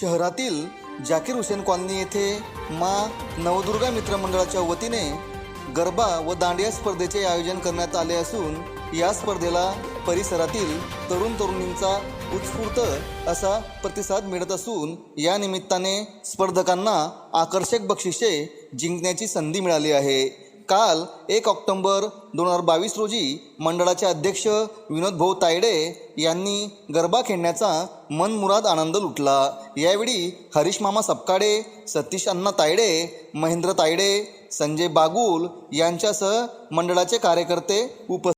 शहरातील जाकीर हुसेन कॉलनी येथे मा नवदुर्गा मित्र मंडळाच्या वतीने गरबा व दांडिया स्पर्धेचे आयोजन करण्यात आले असून या स्पर्धेला परिसरातील तरुण तरुणींचा उत्स्फूर्त असा प्रतिसाद मिळत असून या निमित्ताने स्पर्धकांना आकर्षक बक्षिसे जिंकण्याची संधी मिळाली आहे. काल एक ऑक्टोंबर दोन हजार बावीस रोजी मंडळाचे अध्यक्ष विनोद भाऊ तायडे यांनी गरबा खेळण्याचा मनमुराद आनंद लुटला. यावेळी हरीश मामा सपकाडे सतीश अण्णा तायडे महेंद्र तायडे संजय बागुल यांच्यासह मंडळाचे कार्यकर्ते उपस्थित